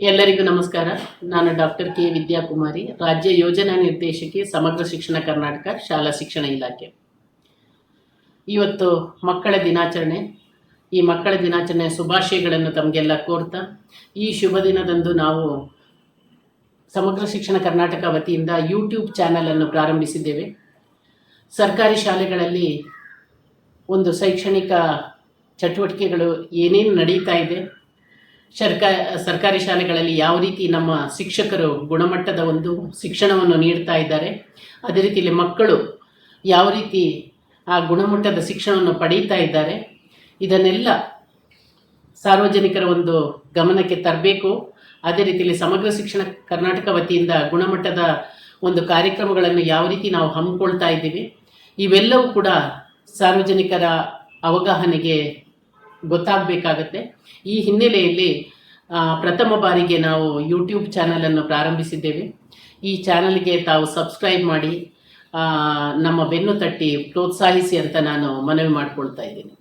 ಎಲ್ಲರಿಗೂ ನಮಸ್ಕಾರ. ನಾನು ಡಾಕ್ಟರ್ ಕೆ ವಿದ್ಯಾಕುಮಾರಿ, ರಾಜ್ಯ ಯೋಜನಾ ನಿರ್ದೇಶಕಿ, ಸಮಗ್ರ ಶಿಕ್ಷಣ ಕರ್ನಾಟಕ, ಶಾಲಾ ಶಿಕ್ಷಣ ಇಲಾಖೆ. ಇವತ್ತು ಮಕ್ಕಳ ದಿನಾಚರಣೆ. ಈ ಮಕ್ಕಳ ದಿನಾಚರಣೆ ಶುಭಾಶಯಗಳನ್ನು ತಮಗೆಲ್ಲ ಕೋರ್ತಾ, ಈ ಶುಭ ದಿನದಂದು ನಾವು ಸಮಗ್ರ ಶಿಕ್ಷಣ ಕರ್ನಾಟಕ ವತಿಯಿಂದ ಯೂಟ್ಯೂಬ್ ಚಾನಲನ್ನು ಪ್ರಾರಂಭಿಸಿದ್ದೇವೆ. ಸರ್ಕಾರಿ ಶಾಲೆಗಳಲ್ಲಿ ಒಂದು ಶೈಕ್ಷಣಿಕ ಚಟುವಟಿಕೆಗಳು ಏನೇನು ನಡೀತಾ ಇದೆ ಸರ್ಕಾ ಸರ್ಕಾರಿ ಶಾಲೆಗಳಲ್ಲಿ ಯಾವ ರೀತಿ ನಮ್ಮ ಶಿಕ್ಷಕರು ಗುಣಮಟ್ಟದ ಒಂದು ಶಿಕ್ಷಣವನ್ನು ನೀಡ್ತಾ ಇದ್ದಾರೆ, ಅದೇ ರೀತಿಯಲ್ಲಿ ಮಕ್ಕಳು ಯಾವ ರೀತಿ ಆ ಗುಣಮಟ್ಟದ ಶಿಕ್ಷಣವನ್ನು ಪಡೀತಾ ಇದ್ದಾರೆ, ಇದನ್ನೆಲ್ಲ ಸಾರ್ವಜನಿಕರ ಒಂದು ಗಮನಕ್ಕೆ ತರಬೇಕು. ಅದೇ ರೀತಿಯಲ್ಲಿ ಸಮಗ್ರ ಶಿಕ್ಷಣ ಕರ್ನಾಟಕ ವತಿಯಿಂದ ಗುಣಮಟ್ಟದ ಒಂದು ಕಾರ್ಯಕ್ರಮಗಳನ್ನು ಯಾವ ರೀತಿ ನಾವು ಹಮ್ಮಿಕೊಳ್ತಾ ಇದ್ದೀವಿ, ಇವೆಲ್ಲವೂ ಕೂಡ ಸಾರ್ವಜನಿಕರ ಅವಗಾಹನೆಗೆ ಗೊತ್ತಾಗಬೇಕಾಗತ್ತೆ. ಈ ಹಿನ್ನೆಲೆಯಲ್ಲಿ ಪ್ರಥಮ ಬಾರಿಗೆ ನಾವು ಯೂಟ್ಯೂಬ್ ಚಾನಲನ್ನು ಪ್ರಾರಂಭಿಸಿದ್ದೇವೆ. ಈ ಚಾನಲ್ಗೆ ತಾವು ಸಬ್ಸ್ಕ್ರೈಬ್ ಮಾಡಿ ನಮ್ಮ ಬೆನ್ನು ತಟ್ಟಿ ಪ್ರೋತ್ಸಾಹಿಸಿ ಅಂತ ನಾನು ಮನವಿ ಮಾಡಿಕೊಳ್ತಾ ಇದ್ದೀನಿ.